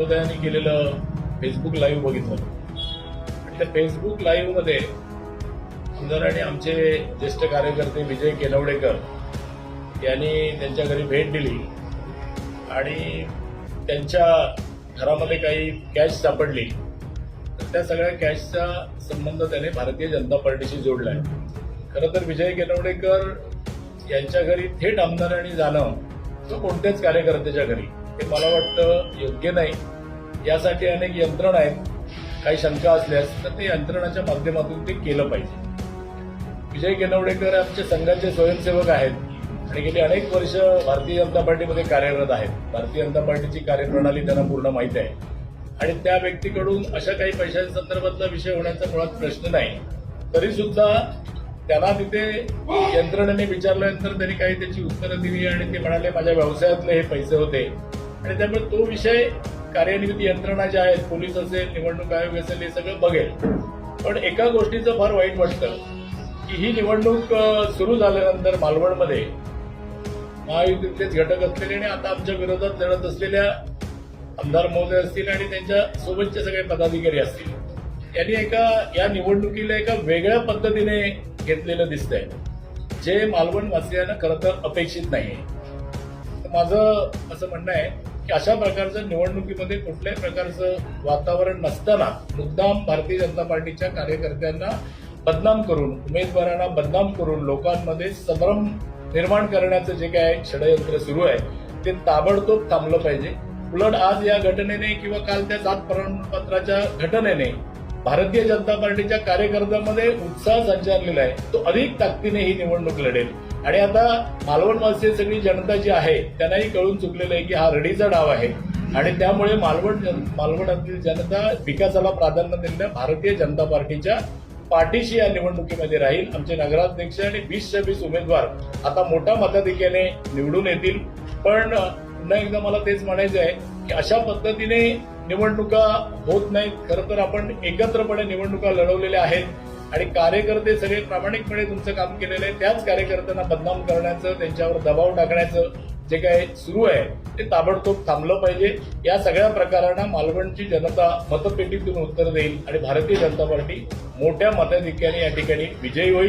विनोदयाने केलेलं Facebook live बघितलं. आणि त्या फेसबुक लाईव्हमध्ये आणि आमचे ज्येष्ठ कार्यकर्ते विजय केनवडेकर यांनी त्यांच्या घरी भेट दिली. आणि त्यांच्या घरामध्ये काही कॅश सापडली. तर त्या सगळ्या कॅशचा संबंध त्याने भारतीय जनता पार्टीशी जोडला आहे खरं तर विजय केनवडेकर यांच्या घरी थेट आमदारांनी जाणं तो कोणत्याच कार्यकर्त्याच्या घरी. हे मला वाटतं योग्य नाही. यासाठी अनेक यंत्रणा आहेत. काही शंका असल्यास तर ते यंत्रणाच्या माध्यमातून ते केलं पाहिजे. विजय केनवडेकर आमच्या संघाचे स्वयंसेवक आहेत आणि गेली अनेक वर्ष भारतीय जनता पार्टीमध्ये कार्यरत आहेत. भारतीय जनता पार्टीची कार्यप्रणाली त्यांना पूर्ण माहीत आहे. आणि त्या व्यक्तीकडून अशा काही पैशांच्या संदर्भातला विषय होण्याचा मुळात प्रश्न नाही. तरी सुद्धा त्यांना तिथे यंत्रणेने विचारल्यानंतर त्यांनी काही त्याची उत्तरं दिली आणि ते म्हणाले माझ्या व्यवसायातले हे पैसे होते. आणि त्यामुळे तो विषय कार्यनिमित्त यंत्रणा ज्या आहेत पोलीस असेल निवडणूक आयोग असेल हे सगळं बघेल. पण एका गोष्टीचं फार वाईट वाटतं की ही निवडणूक सुरू झाल्यानंतर मालवणमध्ये महायुतीतलेच घटक असलेले आणि आता आमच्या विरोधात लढत असलेल्या आमदार महोदय असतील आणि त्यांच्या सोबतचे सगळे पदाधिकारी असतील यांनी एका या निवडणुकीला एका वेगळ्या पद्धतीने घेतलेलं दिसतंय जे मालवण वासियांना खरं तर अपेक्षित नाहीये. माझं असं म्हणणं आहे की अशा प्रकारचं निवडणुकीमध्ये कुठल्याही प्रकारचं वातावरण नसताना मुद्दाम भारतीय जनता पार्टीच्या कार्यकर्त्यांना बदनाम करून उमेदवारांना बदनाम करून लोकांमध्ये संभ्रम निर्माण करण्याचं जे काय षडयंत्र सुरू आहे ते ताबडतोब थांबलं पाहिजे. उलट आज या घटनेने किंवा काल त्या जात प्रमाणपत्राच्या घटनेने भारतीय जनता पार्टीच्या कार्यकर्त्यांमध्ये उत्साह संचारलेला आहे. तो अधिक ताकदीने ही निवडणूक लढेल. आणि आता मालवण मालवणवासी सगळी जनता जी आहे त्यांनाही कळून चुकलेलं आहे की हा रडीचा डाव आहे. आणि त्यामुळे मालवण जन- मालवणातील जनता विकासाला प्राधान्य देणं भारतीय जनता पार्टीच्या पाठीशी या निवडणुकीमध्ये राहील. आमचे नगराध्यक्ष आणि वीसच्या वीस उमेदवार आता मोठ्या मताधिक्याने निवडून येतील. पण पुन्हा एकदा मला तेच म्हणायचं आहे की अशा पद्धतीने निवडणुका होत नाहीत. खरं तर आपण एकत्रपणे निवडणुका लढवलेल्या आहेत. आणि कार्यकर्ते सगळे प्रामाणिकपणे तुमचं काम केलेलं आहे. त्याच कार्यकर्त्यांना बदनाम करण्याचं त्यांच्यावर दबाव टाकण्याचं जे काय सुरू आहे ते ताबडतोब थांबलं पाहिजे. या सगळ्या प्रकारांना मालवणची जनता मतपेटीतून उत्तर देईल आणि भारतीय जनता पार्टी मोठ्या मताधिक्याने या ठिकाणी विजयी होईल.